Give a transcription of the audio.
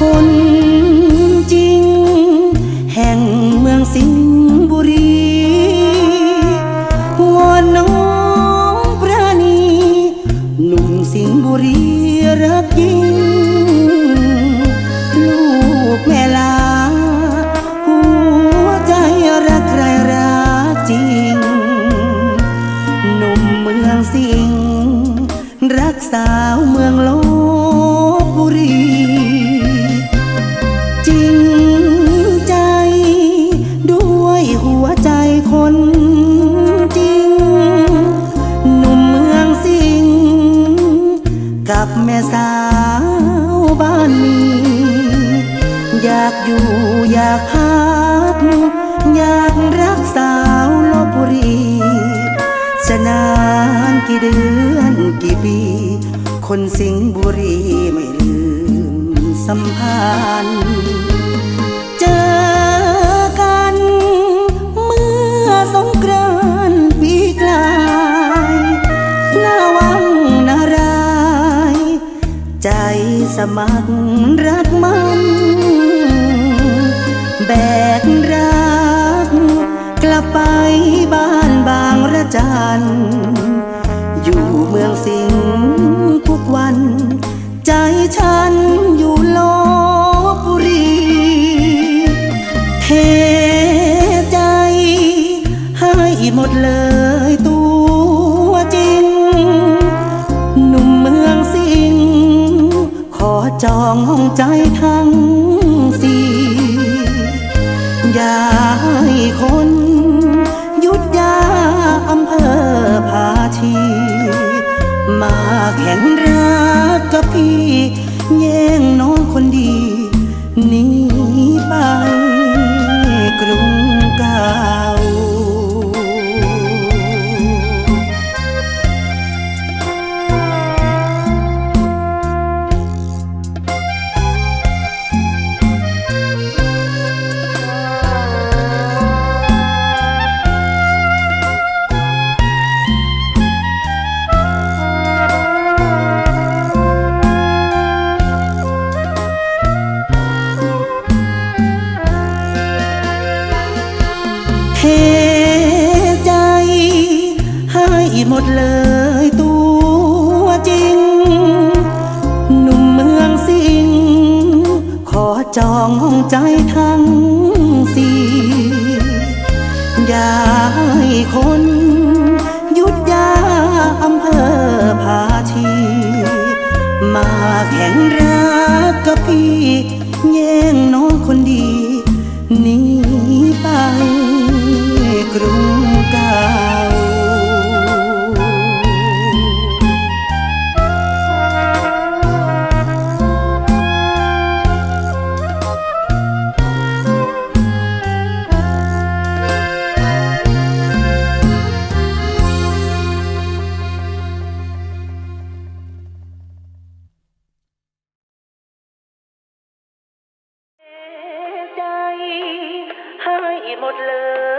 คนจริง แห่งเมืองสิงบุรีหัวน้องปราณีหนุ่มสิงบุรีรักยิ่งลูกแม่ลา หัวใจรักใครรักจริง หนุ่มเมืองสิงรักสาวเมืองลง กับแม่สาวบ้านนี้ อยากอยู่อยากพักอยากรักสาวลบุรีจะนานกี่เดือนกี่ปี คนสิงบุรีไม่ลืมสัมพันธ์เจอ มัครรักมัน แบกรัก กลับไปบ้านบางระจัน อยู่เมืองสิงห์ทุกวัน ใจฉัน ใจทั้งสี่อย่าให้คน ยุดยาอำเภอภาชี มาแข่งรักกับพี่ แย่งน้องคนดีหนีไปกรุงกา ดเลยตัวจริง หนุ่มเมืองสิง ขอจองห้องใจทั้งสี่อย่าให้คนยุดยาอำเภอภาชี มาแข่งรักกับพี่แย่งน้อง หมดเลย